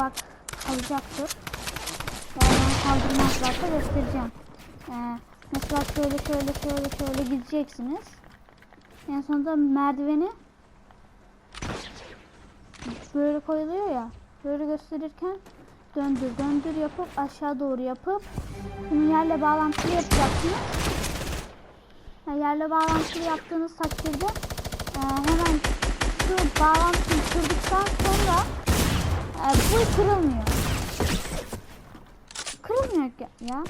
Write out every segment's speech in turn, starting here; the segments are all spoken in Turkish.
bak alacaktır. Oradan kaldırmazlarsa göstereceğim. Ee, mesela şöyle şöyle şöyle şöyle gideceksiniz. En sonunda merdiveni böyle koyuluyor ya. Böyle gösterirken döndür döndür yapıp aşağı doğru yapıp bunu yerle bağlantılı yapacaksınız. Yani yerle bağlantılı yaptığınız takdirde e, hemen şu bağlantıyı kırdık kırılmıyor. Kırılmıyor ya. ya.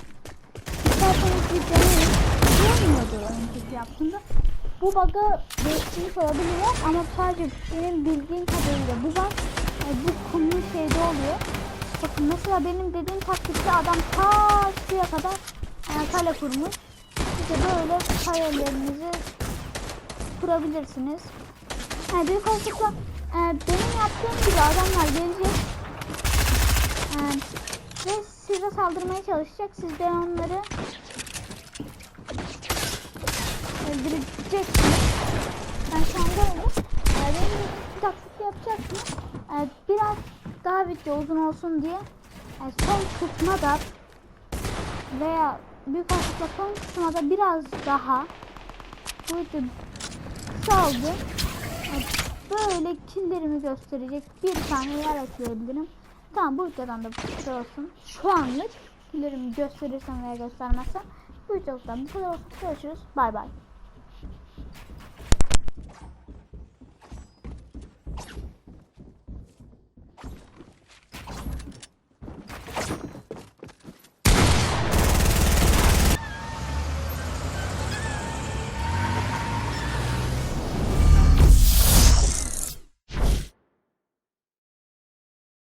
İsterseniz bir deneyin. Kırılmıyordur önceki yaptığında. Bu bug'ı değiştirmiş olabilirler ama sadece benim bildiğim kadarıyla bu bug e, bu konunun şeyde oluyor. Bakın mesela benim dediğim taktikte adam ta şuraya kadar e, kale kurmuş. İşte böyle kalelerinizi kurabilirsiniz. Yani büyük olasılıkla e, benim yaptığım gibi adamlar gelecek. Ve size saldırmaya çalışacak. Siz de onları öldüreceksiniz. Ben şu anda öyle. E, benim bir taktik yapacaksınız. E, biraz daha video uzun olsun diye e, son kısma da veya büyük olasılıkla son kısma da biraz daha bu video kısa oldu. E, böyle killerimi gösterecek bir tane yer ekleyebilirim. Tamam bu videodan da bu kadar olsun. Şu anlık killerimi gösterirsem veya göstermezsem bu videodan bu kadar olsun. Görüşürüz. Bay bay.